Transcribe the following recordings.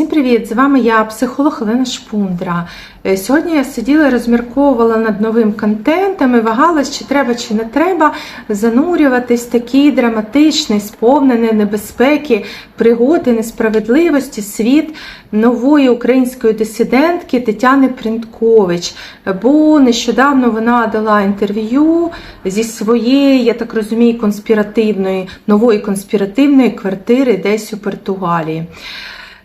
Всім привіт! З вами я, психолог Олена Шпундра. Е, Сьогодні я сиділа і розмірковувала над новим контентом і вагалась, чи треба, чи не треба занурюватись в такий драматичний, сповнений небезпеки, пригоди, несправедливості світ нової української дисидентки Тетяни Принткович. Бо нещодавно вона дала інтерв'ю зі своєї, я так розумію, конспіративної, нової конспіративної квартири десь у Португалії.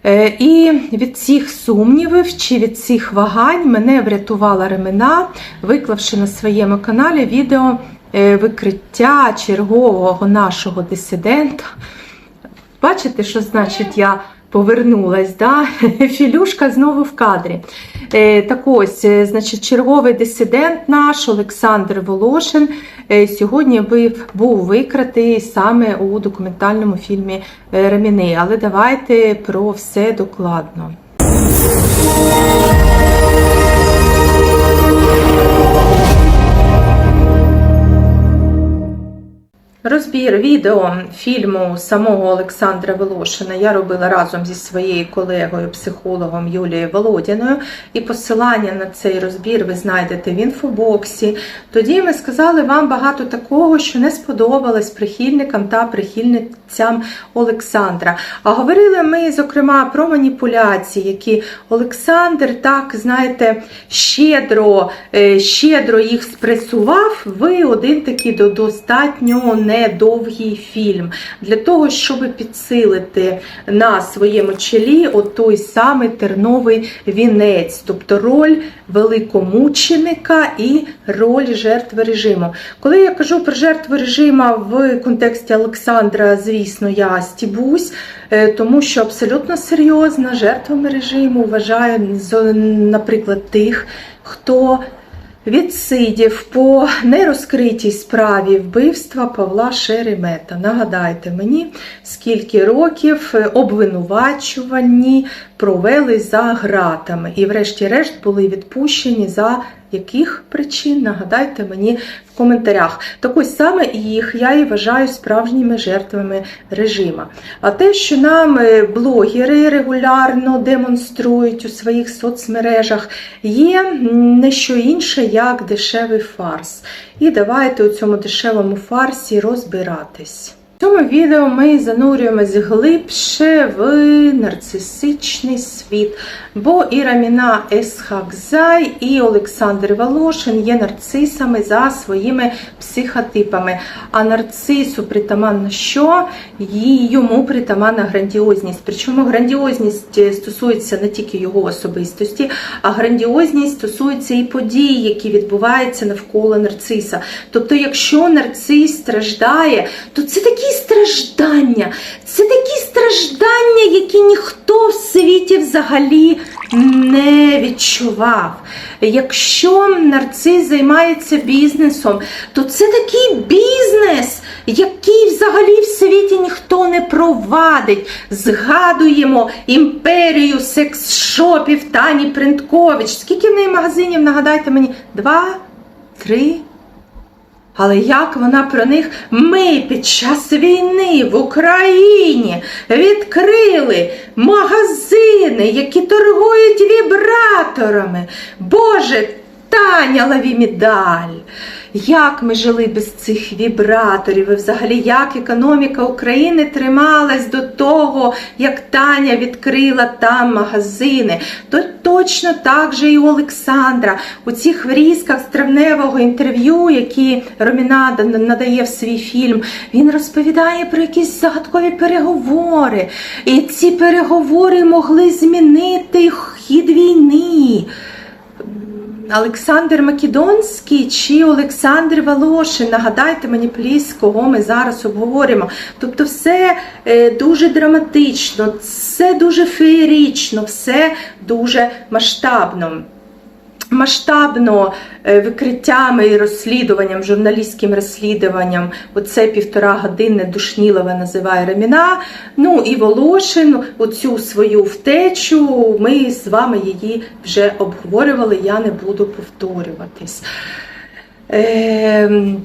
Е, І від цих сумнівів чи від цих вагань мене врятувала ремена, виклавши на своєму каналі відео е, викриття чергового нашого дисидента. Бачите, що значить я повернулась, да? Філюшка знову в кадрі. Е, Так ось, е, значить, черговий дисидент наш Олександр Волошин е, сьогодні був викратий саме у документальному фільмі Раміни. Але давайте про все докладно. Розбір відео фільму самого Олександра Волошина я робила разом зі своєю колегою, психологом Юлією Володіною. І посилання на цей розбір ви знайдете в інфобоксі. Тоді ми сказали вам багато такого, що не сподобалось прихильникам та прихильницям Олександра. А говорили ми, зокрема, про маніпуляції, які Олександр так, знаєте, щедро, е, щедро їх спресував в один такий до- достатньо недовгий фільм. Для того, щоб підсилити на своєму чолі от той самий терновий вінець, тобто роль великомученика і роль жертви режиму. Коли я кажу про жертву режиму в контексті Олександра, звісно, я стібусь, е, тому що абсолютно серйозно жертвами режиму вважаю, наприклад, тих, хто відсидів по нерозкритій справі вбивства Павла Шеремета. Нагадайте мені, скільки років обвинувачувані провели за гратами і, врешті-решт, були відпущені за яких причин, нагадайте мені в коментарях. Так ось саме їх я і вважаю справжніми жертвами режима. А те, що нам е, блогери регулярно демонструють у своїх соцмережах, є не що інше, як дешевий фарс. І давайте у цьому дешевому фарсі розбиратись. Цьому відео ми занурюємось глибше в нарцисичний світ, бо і Раміна Есхакзай, і Олександр Волошин є нарцисами за своїми психотипами. А нарцису притаманно що? Їй- Йому притаманна грандіозність. Причому грандіозність е, стосується не тільки його особистості, а грандіозність стосується і подій, які відбуваються навколо нарциса. Тобто, якщо нарцис страждає, то це такі страждання, це такі страждання, які ніхто в світі взагалі не відчував. Якщо нарцис займається бізнесом, то це такий бізнес, який взагалі в світі ніхто не провадить. Згадуємо імперію секс-шопів Тані Принткович. Скільки в неї магазинів, нагадайте мені, два, три. Але як вона про них ми під час війни в Україні відкрили магазини, які торгують вібраторами? Боже, Таня лаві медаль! Як ми жили без цих вібраторів? І взагалі, як економіка України трималась до того, як Таня відкрила там магазини? То точно так же і у Олександра. У цих врізках з травневого інтерв'ю, які Ромінада надає в свій фільм, він розповідає про якісь загадкові переговори. І ці переговори могли змінити. Олександр Македонський чи Олександр Волошин. Нагадайте мені, пліс, кого ми зараз обговоримо. Тобто, все е, дуже драматично, все дуже феєрично, все дуже масштабно. Масштабно е, викриттями і розслідуванням, журналістським розслідуванням, оце півтора години Душнілова називає Реміна. Ну і Волошин, оцю свою втечу, ми з вами її вже обговорювали, я не буду повторюватись. Ем,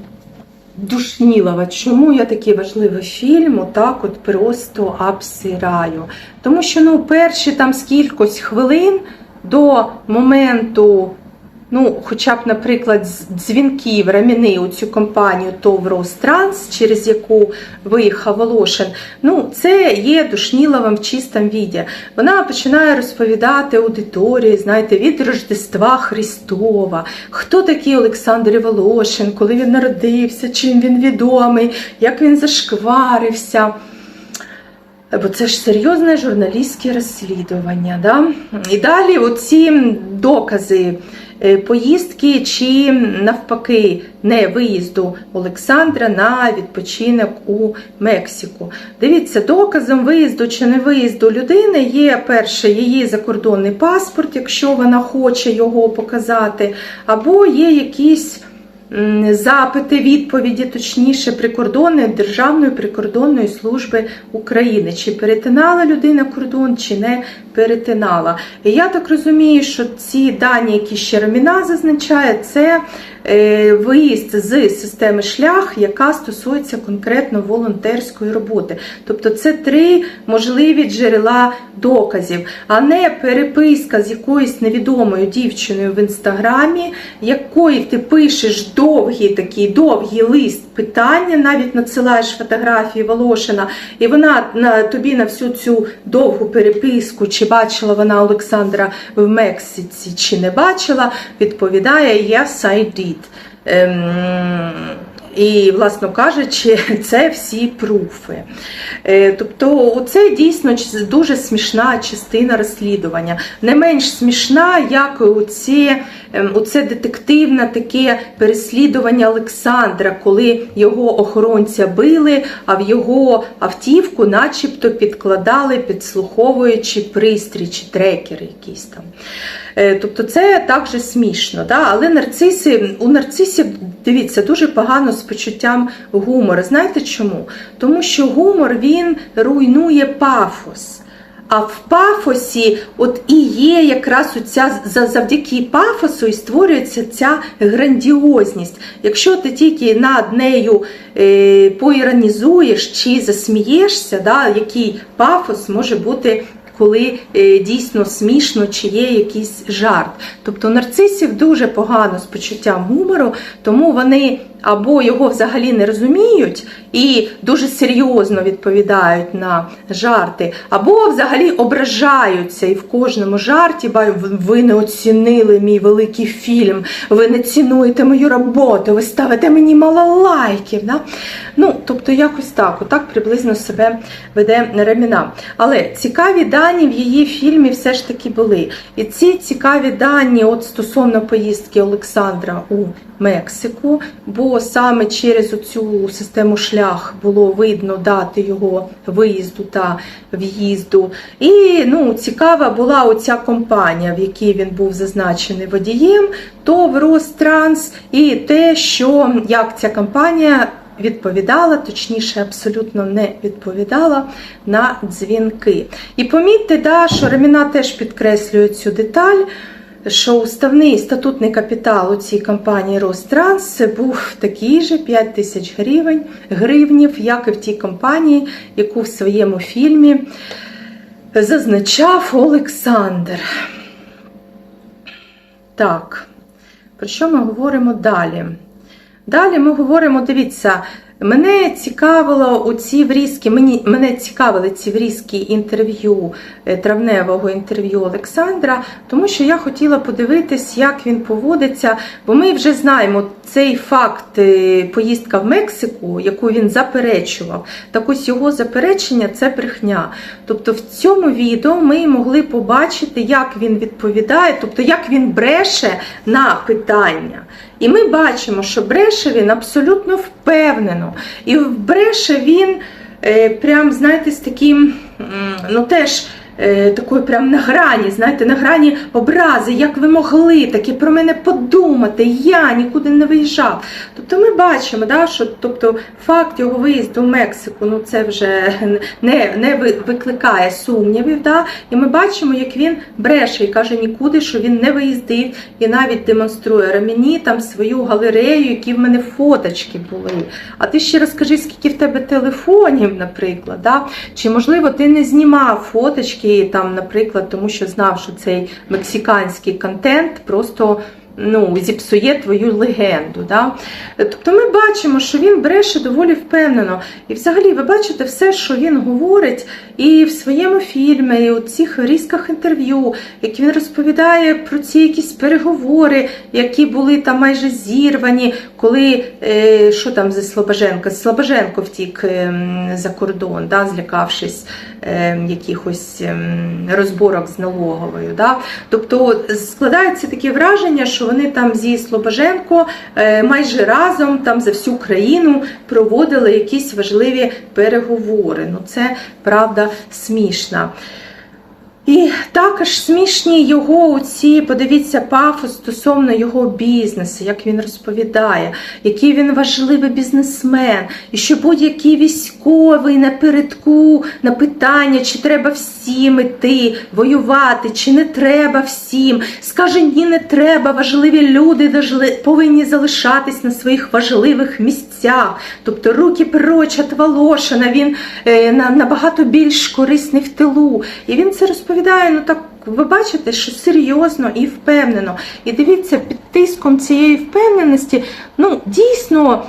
Душнілова, чому я такий важливий фільм отак от просто обсираю? Тому що ну, перші там скількось хвилин до моменту, ну, хоча б, наприклад, дзвінків Раміни у цю компанію ТОВ Ространс, через яку виїхав Волошин, ну, це є Душніловим в чистому віді. Вона починає розповідати аудиторії, знаєте, від Рождества Христова, хто такий Олександр Волошин, коли він народився, чим він відомий, як він зашкварився. Бо це ж серйозне журналістське розслідування. Да? І далі оці докази поїздки чи навпаки не виїзду Олександра на відпочинок у Мексику. Дивіться, доказом виїзду чи не виїзду людини є перше її закордонний паспорт, якщо вона хоче його показати, або є якісь запити, відповіді, точніше, прикордонної Державної прикордонної служби України. Чи перетинала людина кордон, чи не перетинала. І я так розумію, що ці дані, які ще Роміна зазначає, це виїзд з системи шлях, яка стосується конкретно волонтерської роботи. Тобто це три можливі джерела доказів, а не переписка з якоюсь невідомою дівчиною в інстаграмі, якої ти пишеш довгий такий довгий лист питання, навіть надсилаєш фотографії Волошина, і вона на тобі на всю цю довгу переписку, чи бачила вона Олександра в Мексиці, чи не бачила, відповідає Yes, I did. Ем, і, власно кажучи, це всі пруфи. Е, Тобто, це дійсно дуже смішна частина розслідування. Не менш смішна, як оці, ем, оце детективне таке переслідування Олександра, коли його охоронця били, а в його автівку начебто підкладали, підслуховуючи пристрій чи трекери якісь там. Е, Тобто це також смішно. Да? Але нарциси, у нарцисів, дивіться, дуже погано з почуттям гумору. Знаєте чому? Тому що гумор він руйнує пафос. А в пафосі от і є якраз оця, завдяки пафосу і створюється ця грандіозність. Якщо ти тільки над нею е, поіронізуєш чи засмієшся, да, який пафос може бути коли е, дійсно смішно чи є якийсь жарт. Тобто нарцисів дуже погано з почуттям гумору, тому вони або його взагалі не розуміють і дуже серйозно відповідають на жарти, або взагалі ображаються і в кожному жарті «Ба, ви не оцінили мій великий фільм, ви не цінуєте мою роботу, ви ставите мені мало лайків. Да? Ну, тобто якось так, отак приблизно себе веде Реміна. Але цікаві дані в її фільмі все ж таки були. І ці цікаві дані от стосовно поїздки Олександра у Мексику, бо саме через цю систему шлях було видно дати його виїзду та в'їзду. І ну, цікава була оця компанія, в якій він був зазначений водієм, ТОВ Ространс, і те, що як ця компанія відповідала, точніше, абсолютно не відповідала на дзвінки. І помітьте, да, що Реміна теж підкреслює цю деталь. Що уставний статутний капітал у цій компанії Ространс був такий же 5 тисяч гривень, гривнів, як і в тій компанії, яку в своєму фільмі зазначав Олександр. Так, про що ми говоримо далі? Далі ми говоримо, дивіться, мене цікавило оці врізки, мені, мене цікавили ці врізки інтерв'ю, е, травневого інтерв'ю Олександра, тому що я хотіла подивитись, як він поводиться, бо ми вже знаємо цей факт е, поїздка в Мексику, яку він заперечував. Так ось його заперечення це брехня. Тобто в цьому відео ми могли побачити, як він відповідає, тобто як він бреше на питання. І ми бачимо, що бреше він абсолютно впевнено. І бреше він е, прям, знаєте, з таким, ну теж такою прям на грані, знаєте, на грані образи, як ви могли таке про мене подумати, я нікуди не виїжджав. Тобто ми бачимо, да, що тобто, факт його виїзду в Мексику ну це вже не, не викликає сумнівів. Да? І ми бачимо, як він бреше і каже нікуди, що він не виїздив і навіть демонструє ремені там свою галерею, які в мене фоточки були. А ти ще розкажи, скільки в тебе телефонів, наприклад. Да? Чи можливо ти не знімав фоточки там, наприклад, тому що знав, що цей мексиканський контент просто. Ну, зіпсує твою легенду. Да? Тобто ми бачимо, що він бреше доволі впевнено. І взагалі ви бачите все, що він говорить, і в своєму фільмі, і у цих різках інтерв'ю, як він розповідає про ці якісь переговори, які були там майже зірвані, коли е, що там зі Слобоженко? Слобоженко втік ем, за кордон, да, злякавшись ем, якихось ем, розборок з налоговою. Да? Тобто складається таке враження, що вони там зі Слобоженко е, майже разом там за всю країну проводили якісь важливі переговори. Ну це правда смішно. І також смішні його ці, подивіться, пафос стосовно його бізнесу, як він розповідає, який він важливий бізнесмен, і що будь-який військовий напередку на питання, чи треба всім іти воювати, чи не треба всім. Скаже, ні, не треба. Важливі люди повинні залишатись на своїх важливих місцях. Тобто руки прочь від Волошина, він е, на- набагато більш корисний в тилу. І він це розповідає, ну так. Ви бачите, що серйозно і впевнено. І дивіться, під тиском цієї впевненості, ну дійсно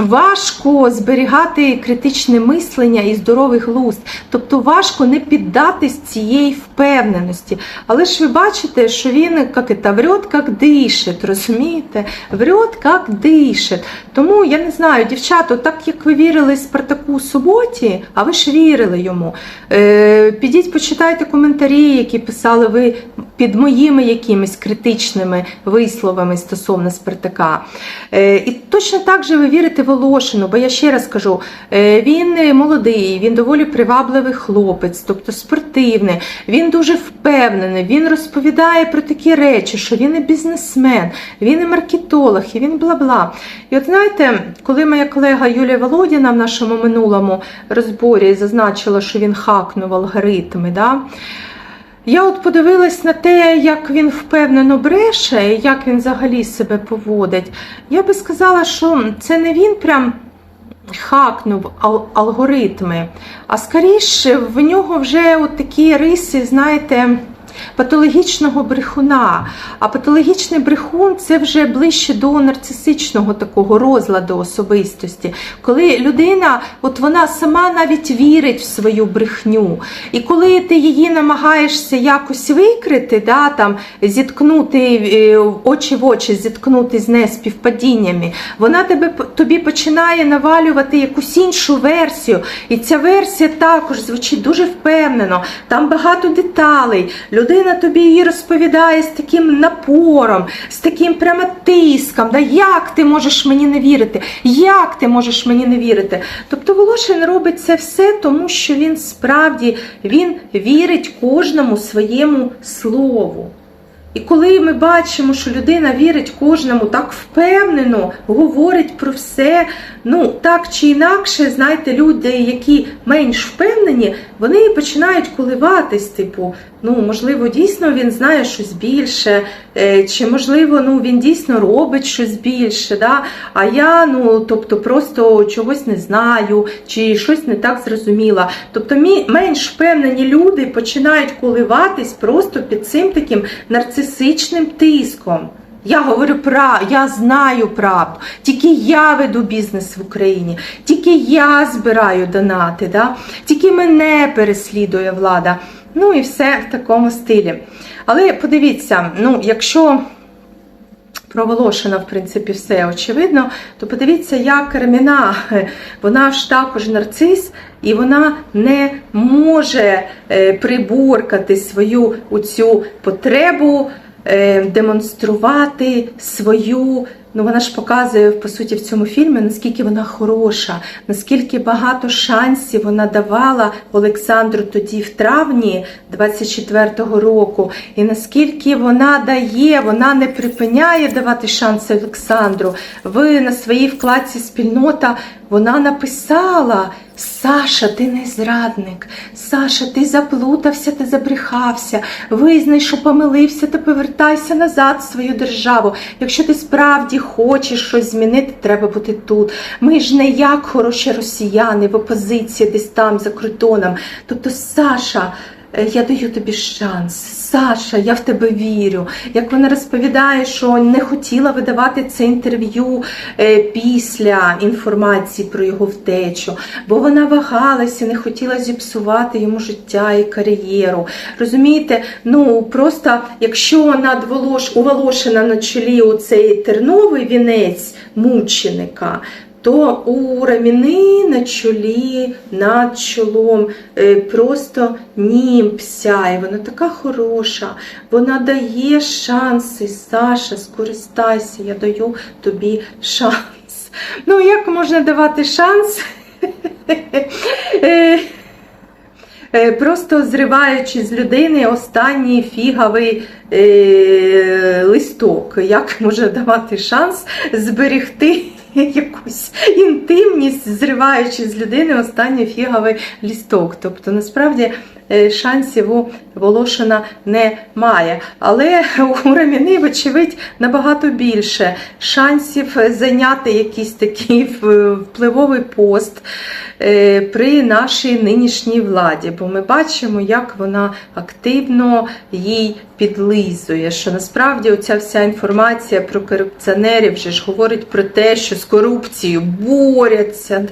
важко зберігати критичне мислення і здоровий глузд. Тобто важко не піддатись цієї впевненості. Але ж ви бачите, що він як это, врет, як дишить, розумієте? Врет, як дишить. Тому я не знаю, дівчата, так як ви вірили Спартаку суботі, а ви ж вірили йому. Е, підіть, почитайте коментарі, які писали ви під моїми якимись критичними висловами стосовно Спартака. Е, і точно так же ви вірите Волошину, бо я ще раз кажу, е, він е, молодий, він доволі привабливий хлопець, тобто спортивний, він дуже впевнений, він розповідає про такі речі, що він і бізнесмен, він і маркетолог, і він бла-бла. І от знаєте, коли моя колега Юлія Володіна в нашому минулому розборі зазначила, що він хакнув алгоритми, да? Я от подивилась на те, як він впевнено бреше, як він взагалі себе поводить. Я би сказала, що це не він прям хакнув ал- алгоритми, а скоріше в нього вже от такі риси, знаєте. Патологічного брехуна. А патологічний брехун це вже ближче до нарцисичного такого розладу особистості, коли людина, от вона сама навіть вірить в свою брехню. І коли ти її намагаєшся якось викрити, да, там, зіткнути е, очі в очі, зіткнути з нею співпадіннями, вона тебе, тобі починає навалювати якусь іншу версію. І ця версія також звучить дуже впевнено. Там багато деталей. Людина тобі її розповідає з таким напором, з таким прямо тиском. Да? Як ти можеш мені не вірити? Як ти можеш мені не вірити? Тобто Волошин робить це все, тому що він справді він вірить кожному своєму слову. І коли ми бачимо, що людина вірить кожному так впевнено, говорить про все, ну так чи інакше, знаєте, люди, які менш впевнені, вони починають коливатись, типу, ну можливо, дійсно він знає щось більше, е, чи можливо, ну він дійсно робить щось більше, да? а я ну тобто просто чогось не знаю, чи щось не так зрозуміла. Тобто менш впевнені люди починають коливатись просто під цим таким нарцисичним тиском. Я говорю правду, я знаю правду. Тільки я веду бізнес в Україні, тільки я збираю донати, да? тільки мене переслідує влада. Ну і все в такому стилі. Але подивіться, ну, якщо про Волошина, в принципі, все очевидно, то подивіться, як Реміна, вона ж також нарцис, і вона не може е, приборкати свою цю потребу демонструвати свою Ну, вона ж показує по суті в цьому фільмі, наскільки вона хороша, наскільки багато шансів вона давала Олександру тоді в травні 24-го року, і наскільки вона дає, вона не припиняє давати шанси Олександру. Ви на своїй вкладці спільнота вона написала. Саша, ти не зрадник. Саша, ти заплутався, та забрехався. Визнай, що помилився, ти повертайся назад в свою державу. Якщо ти справді хочеш щось змінити, треба бути тут. Ми ж не як хороші росіяни в опозиції, десь там за кордоном. Тобто, Саша. Е, Я даю тобі шанс. Саша, я в тебе вірю. Як вона розповідає, що не хотіла видавати це інтерв'ю е, після інформації про його втечу, бо вона вагалася, не хотіла зіпсувати йому життя і кар'єру. Розумієте, ну просто якщо над Волош... у на чолі оцей терновий вінець мученика, то у раміни на чолі, над чолом е, просто німб сяє. Вона така хороша, вона дає шанси. Саша, скористайся, я даю тобі шанс. Ну, як можна давати шанс? Е, е, Просто зриваючи з людини останній фіговий е, листок, як може давати шанс зберегти якусь інтимність, зриваючи з людини останній фіговий лісток. Тобто, насправді, шансів у Волошина немає. Але у Раміни, вочевидь, набагато більше шансів зайняти якийсь такий впливовий пост е, при нашій нинішній владі. Бо ми бачимо, як вона активно їй підлизує. Що насправді оця вся інформація про корупціонерів вже ж говорить про те, що з корупцією борються.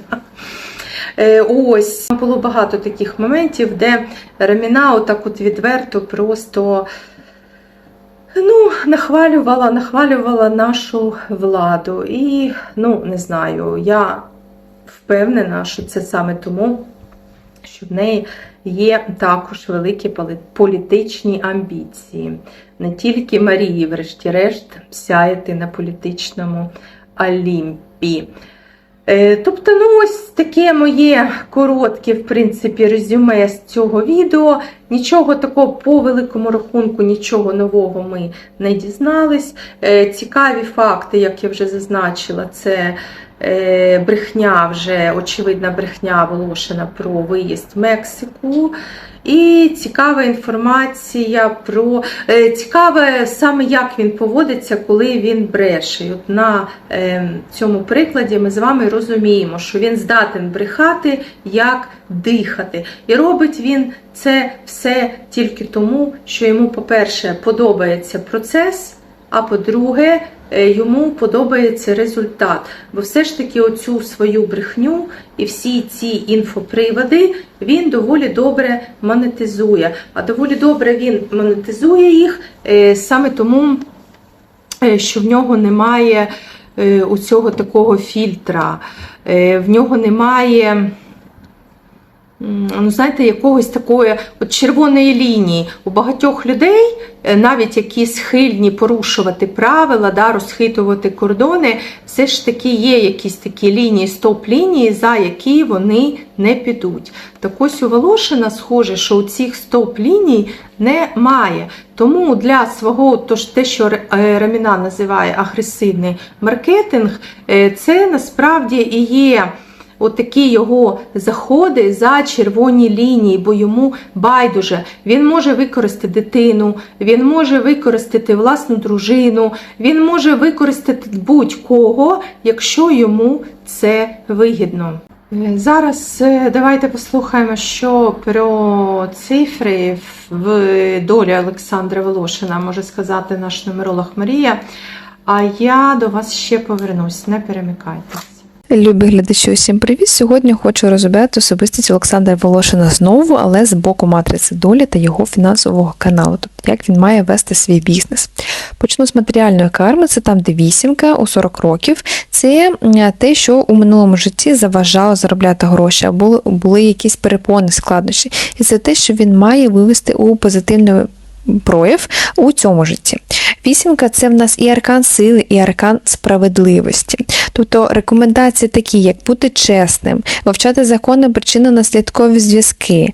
Е, Ось було багато таких моментів, де Раміна отак от відверто просто ну, нахвалювала, нахвалювала нашу владу. І, ну, не знаю, я впевнена, що це саме тому, що в неї є також великі політичні амбіції. Не тільки Марії, врешті-решт, сяяти на політичному Олімпі. Е, Тобто, ну ось таке моє коротке, в принципі, резюме з цього відео. Нічого такого по великому рахунку, нічого нового ми не дізнались. Е, Цікаві факти, як я вже зазначила, це е, брехня, вже очевидна брехня Волошина про виїзд в Мексику. І цікава інформація про е, цікаве саме як він поводиться, коли він бреше. От на е, цьому прикладі ми з вами розуміємо, що він здатен брехати, як дихати. І робить він це все тільки тому, що йому, по-перше, подобається процес. А по-друге, е, йому подобається результат. Бо все ж таки оцю свою брехню і всі ці інфоприводи він доволі добре монетизує. А доволі добре він монетизує їх е, саме тому, е, що в нього немає у цього такого фільтра, в нього немає. Ну, знаєте, якогось такої от червоної лінії у багатьох людей, е, навіть які схильні порушувати правила, да, розхитувати кордони, все ж таки є якісь такі лінії, стоп-лінії, за які вони не підуть. Так ось у Волошина схоже, що у цих стоп-ліній немає. Тому для свого, тож те, що е, Раміна називає агресивний маркетинг, е, це насправді і є отакі його заходи за червоні лінії, бо йому байдуже. Він може використати дитину, він може використати власну дружину, він може використати будь-кого, якщо йому це вигідно. Зараз е, давайте послухаємо, що про цифри в долі Олександра Волошина може сказати наш нумеролог Марія. А я до вас ще повернусь, не перемикайтесь. Любі глядачі, усім привіт! Сьогодні хочу розглядати особистість Олександра Волошина знову, але з боку матриці долі та його фінансового каналу, тобто як він має вести свій бізнес. Почну з матеріальної карми, це там, де вісімка у 40 років. Це те, що у минулому житті заважало заробляти гроші, а були, якісь перепони, складнощі. І це те, що він має вивести у позитивне прояв у цьому житті. Вісімка це в нас і аркан сили, і аркан справедливості. Тобто рекомендації такі, як бути чесним, вивчати закони причинно-наслідкові зв'язки,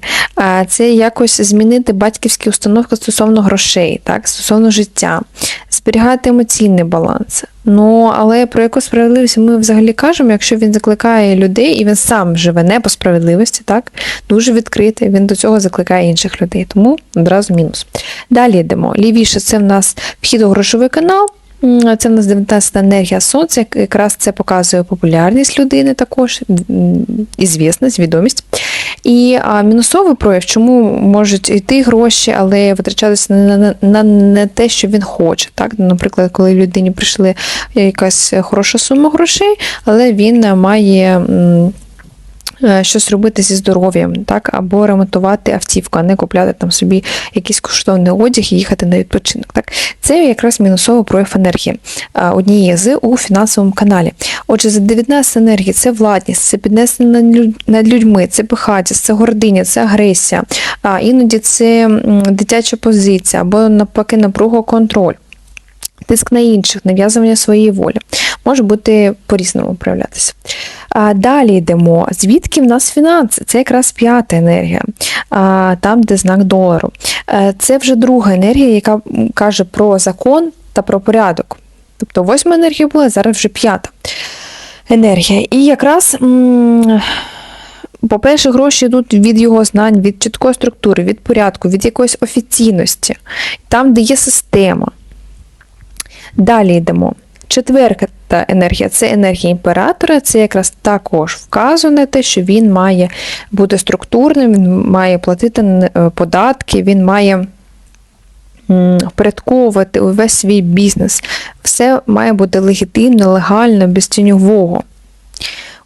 це якось змінити батьківські установки стосовно грошей, так, стосовно життя, зберігати емоційний баланс. Ну, але про яку справедливість ми взагалі кажемо, якщо він закликає людей і він сам живе не по справедливості, так дуже відкритий, він до цього закликає інших людей. Тому одразу мінус. Далі йдемо. Лівіше це в нас вхід у грошовий канал. Це в нас 19 енергія сонця, як- якраз це показує популярність людини також, ізвісність, відомість. І а, мінусовий прояв, чому можуть йти гроші, але витрачатися на, на, на не те, що він хоче. Так? Наприклад, коли людині прийшли якась хороша сума грошей, але він має. м, е, Щось робити зі здоров'ям, так, або ремонтувати автівку, а не купляти там собі якийсь коштовний одяг і їхати на відпочинок. Так, це якраз мінусовий прояв енергії однієї з у фінансовому каналі. Отже, за 19 енергії це владність, це піднесення над людьми, це пихатість, це гординя, це агресія, іноді це дитяча позиція або навпаки напруга контроль. Тиск на інших, нав'язування своєї волі може бути по-різному проявлятися. А далі йдемо. Звідки в нас фінанси? Це якраз п'ята енергія, там, де знак долару. Е, Це вже друга енергія, яка каже про закон та про порядок. Тобто восьма енергія була, зараз вже п'ята енергія. І якраз. по-перше, гроші йдуть від його знань, від чіткої структури, від порядку, від якоїсь офіційності, там, де є система. Далі йдемо. Четверта енергія це енергія імператора, це якраз також вказує на те, що він має бути структурним, він має платити е, податки, він має впорядковувати увесь свій бізнес. Все має бути легітимно, легально, без тіньового.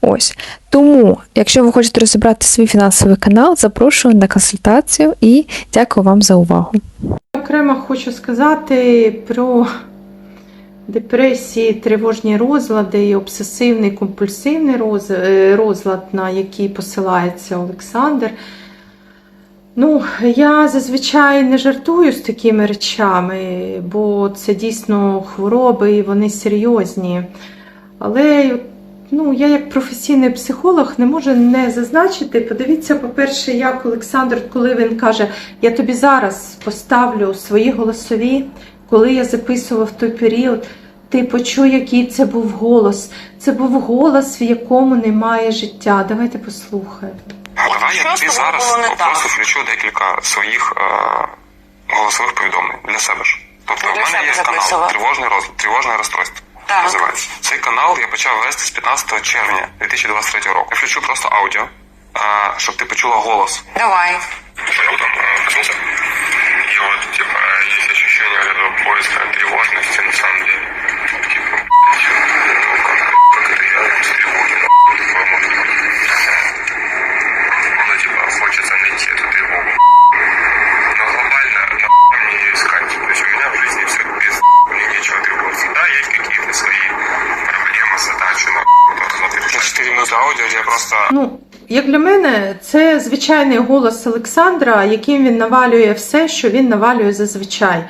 Ось. Тому, якщо ви хочете розібрати свій фінансовий канал, запрошую на консультацію і дякую вам за увагу. Окремо хочу сказати про депресії, тривожні розлади і обсесивний компульсивний е, розлад, на який посилається Олександр. Ну, я зазвичай не жартую з такими речами, бо це дійсно хвороби і вони серйозні. Але ну, я, як професійний психолог, не можу не зазначити. Подивіться, по-перше, як Олександр, коли він каже, я тобі зараз поставлю свої голосові, коли я записував той період, ти почуй, який це був голос. Це був голос, в якому немає життя. Давайте послухаємо. Давай я тобі зараз просто включу декілька своїх е, голосових повідомлень для себе ж. Тобто в мене є канал тривожний роз... тривожне розстройство. Так. Називається. Цей канал я почав вести з 15 червня 2023 року. Я включу просто аудіо, е, щоб ти почула голос. Давай. Я там э, проснулся, и типа, ощущение вот этого поиска тревожности, на самом деле. Типа, ну, как, как это я там с тревогой, нахуй, такое может быть. Ну, типа, хочется найти эту тревогу. Но глобально, нахуй мне ее искать. То есть у меня в жизни все без мне нечего тревожиться. Да, есть какие-то свои проблемы, задачи, но... Это 4 минуты аудио, где просто Ну, як для мене, це звичайний голос Олександра, яким він навалює все, що він навалює зазвичай.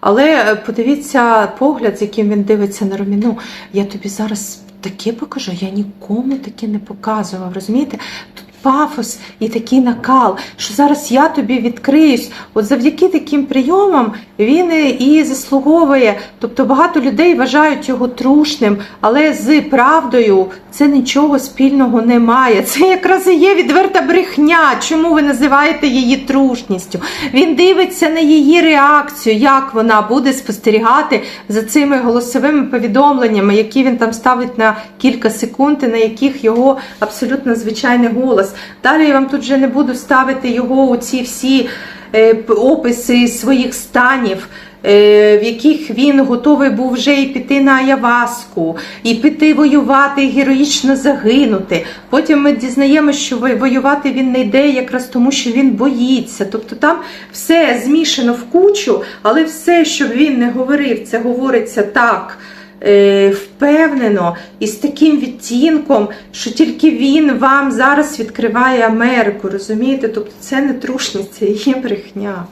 Але е, подивіться погляд, з яким він дивиться на Роміну. Я тобі зараз таке покажу, я нікому таке не показував. Розумієте? Тут пафос і такий накал, що зараз я тобі відкриюсь. От завдяки таким прийомам він і- заслуговує. Тобто багато людей вважають його трушним, але з правдою це нічого спільного немає. Це якраз і є відверта брехня. Чому ви називаєте її трушністю? Він дивиться на її реакцію, як вона буде спостерігати за цими голосовими повідомленнями, які він там ставить на кілька секунд, на яких його абсолютно звичайний голос. Далі я вам тут вже не буду ставити його у ці всі е, описи своїх станів. е, В яких він готовий був вже і піти на Аяваску, і піти воювати, і героїчно загинути. Потім ми дізнаємося, що воювати він не йде якраз тому, що він боїться. Тобто там все змішано в кучу, але все, що він не говорив, це говориться так впевнено і з таким відтінком, що тільки він вам зараз відкриває Америку. Розумієте? Тобто це не трушність, це є брехня.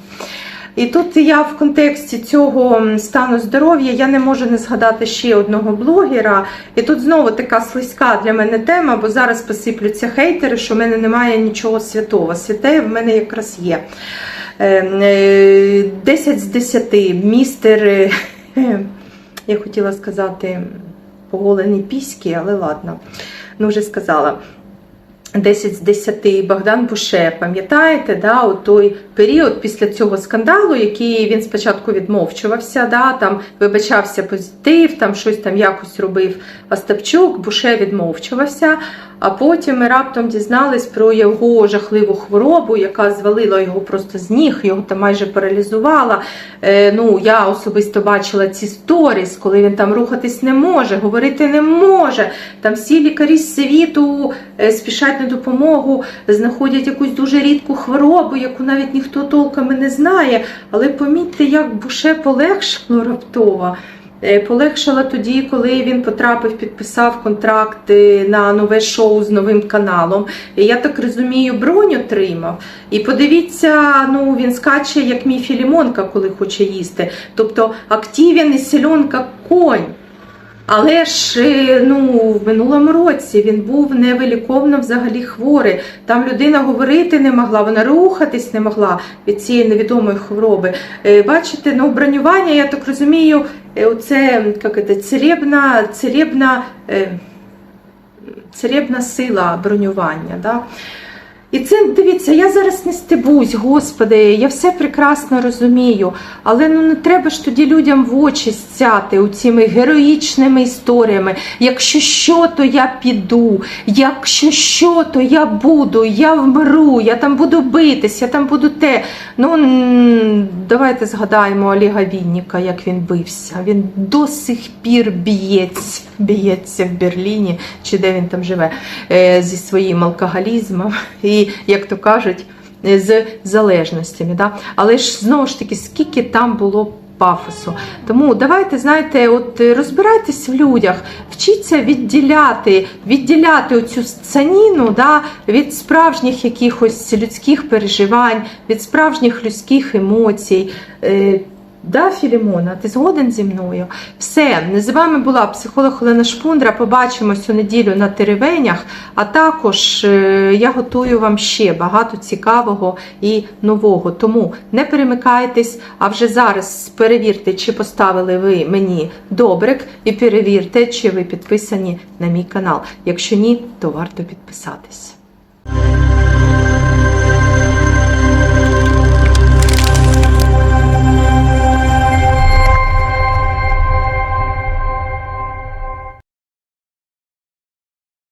І тут я в контексті цього стану здоров'я я не можу не згадати ще одного блогера. І тут знову така слизька для мене тема, бо зараз посиплються хейтери, що в мене немає нічого святого. Святе в мене якраз є. Е, е, 10 з 10. Містер, е, я хотіла сказати, поголені піськи, але ладно, ну вже сказала. 10 з 10 Богдан Буше, пам'ятаєте, да, от той період після цього скандалу, який він спочатку відмовчувався, да, там вибачався позитив, там щось там якось робив Остапчук, Буше відмовчувався, а потім ми раптом дізнались про його жахливу хворобу, яка звалила його просто з ніг, його там майже паралізувала. Е, ну, я особисто бачила ці сторіс, коли він там рухатись не може, говорити не може. Там всі лікарі світу е, спішать допомогу, знаходять якусь дуже рідку хворобу, яку навіть ніхто толком не знає. Але помітьте, як буше полегшало раптово. Е, Полегшала тоді, коли він потрапив, підписав контракт е, на нове шоу з новим каналом. Я так розумію, бронь отримав. І подивіться, ну він скаче, як мій Філімонка, коли хоче їсти. Тобто активен і сильонка конь. Але ж е, ну, в минулому році він був невиліковно взагалі хворий. Там людина говорити не могла, вона рухатись не могла від цієї невідомої хвороби. Е, Бачите, ну бронювання, я так розумію, е, оце як це, церебна, церебна, церебна сила бронювання. Да? І це дивіться, я зараз не стебусь, господи, я все прекрасно розумію. Але ну не треба ж тоді людям в очі стяти у цими героїчними історіями. Якщо що, то я піду. Якщо що, то я буду, я вмру, я там буду битись, я там буду те. Ну давайте згадаємо Олега Вінніка, як він бився. Він до сих пір б'ється, б'ється в Берліні, чи де він там живе, е, зі своїм алкоголізмом. І, як то кажуть, е, з залежностями. Да? Але ж знову ж таки, скільки там було пафосу. Тому давайте, знаєте, от е, розбирайтесь в людях, вчіться відділяти, відділяти оцю сценіну да, від справжніх якихось людських переживань, від справжніх людських емоцій. Да, Філімона, ти згоден зі мною? Все, з вами була психолог Олена Шпундра. Побачимось у неділю на теревенях, а також е, я готую вам ще багато цікавого і нового. Тому не перемикайтесь, а вже зараз перевірте, чи поставили ви мені добрик, і перевірте, чи ви підписані на мій канал. Якщо ні, то варто підписатись.